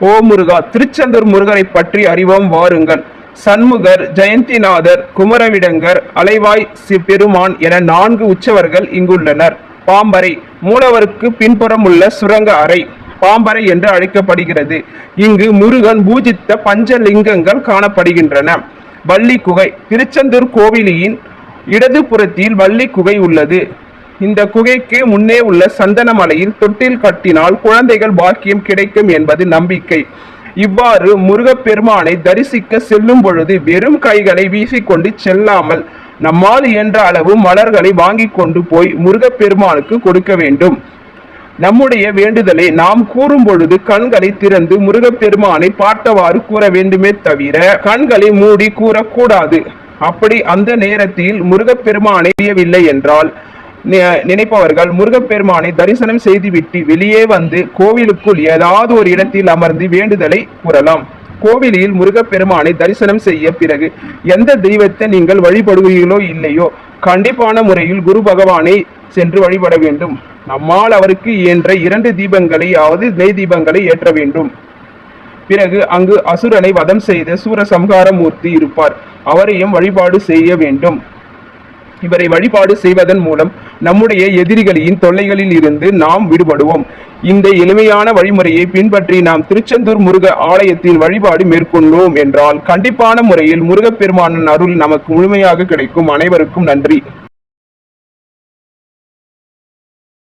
ஓ முருகா திருச்செந்தூர் முருகனை பற்றி அறிவோம் வாருங்கள். சண்முகர் ஜெயந்திநாதர் குமரவிடங்கர் அலைவாய் சி பெருமான் என நான்கு உற்சவர்கள் இங்குள்ளனர். பாம்பறை மூலவருக்கு பின்புறம் உள்ள சுரங்க அறை பாம்பரை என்று அழைக்கப்படுகிறது. இங்கு முருகன் பூஜித்த பஞ்சலிங்கங்கள் காணப்படுகின்றன. வள்ளி குகை திருச்செந்தூர் கோவிலியின் இடது புறத்தில் வள்ளி குகை உள்ளது. இந்த குகைக்கு முன்னே உள்ள சந்தனமலையில் தொட்டில் கட்டினால் குழந்தைகள் பாக்கியம் கிடைக்கும் என்பது நம்பிக்கை. இவ்வாறு முருகப்பெருமானை தரிசிக்க செல்லும் பொழுது வெறும் கைகளை வீசிக்கொண்டு செல்லாமல் நம்மால் இயன்ற அளவு மலர்களை வாங்கி கொண்டு போய் முருகப்பெருமானுக்கு கொடுக்க வேண்டும். நம்முடைய வேண்டுதலை நாம் கூறும் பொழுது கண்களை திறந்து முருகப்பெருமானை பார்த்தவாறு கூற வேண்டுமே தவிர கண்களை மூடி கூறக்கூடாது. அப்படி அந்த நேரத்தில் முருகப்பெருமானை தெரியவில்லை என்றால் நினைப்பவர்கள் முருகப்பெருமானை தரிசனம் செய்துவிட்டு வெளியே வந்து கோவிலுக்குள் ஏதாவது ஒரு இடத்தில் அமர்ந்து வேண்டுதலை கூறலாம். கோவிலில் முருகப்பெருமானை தரிசனம் செய்ய பிறகு எந்த தெய்வத்தை நீங்கள் வழிபடுகிறீர்களோ இல்லையோ கண்டிப்பான முறையில் குரு பகவானை சென்று வழிபட வேண்டும். நம்மால் அவருக்கு இயன்ற இரண்டு தீபங்களையாவது நெய் தீபங்களை ஏற்ற வேண்டும். பிறகு அங்கு அசுரனை வதம் செய்த சூரசம்ஹார மூர்த்தி இருப்பார். அவரையும் வழிபாடு செய்ய வேண்டும். இவரை வழிபாடு செய்வதன் மூலம் நம்முடைய எதிரிகளின் தொல்லைகளில் இருந்து நாம் விடுபடுவோம். இந்த எளிமையான வழிமுறையை பின்பற்றி நாம் திருச்செந்தூர் முருக ஆலயத்தில் வழிபாடு மேற்கொண்டோம் என்றால் கண்டிப்பான முறையில் முருகப்பெருமானின் அருள் நமக்கு முழுமையாக கிடைக்கும். அனைவருக்கும் நன்றி.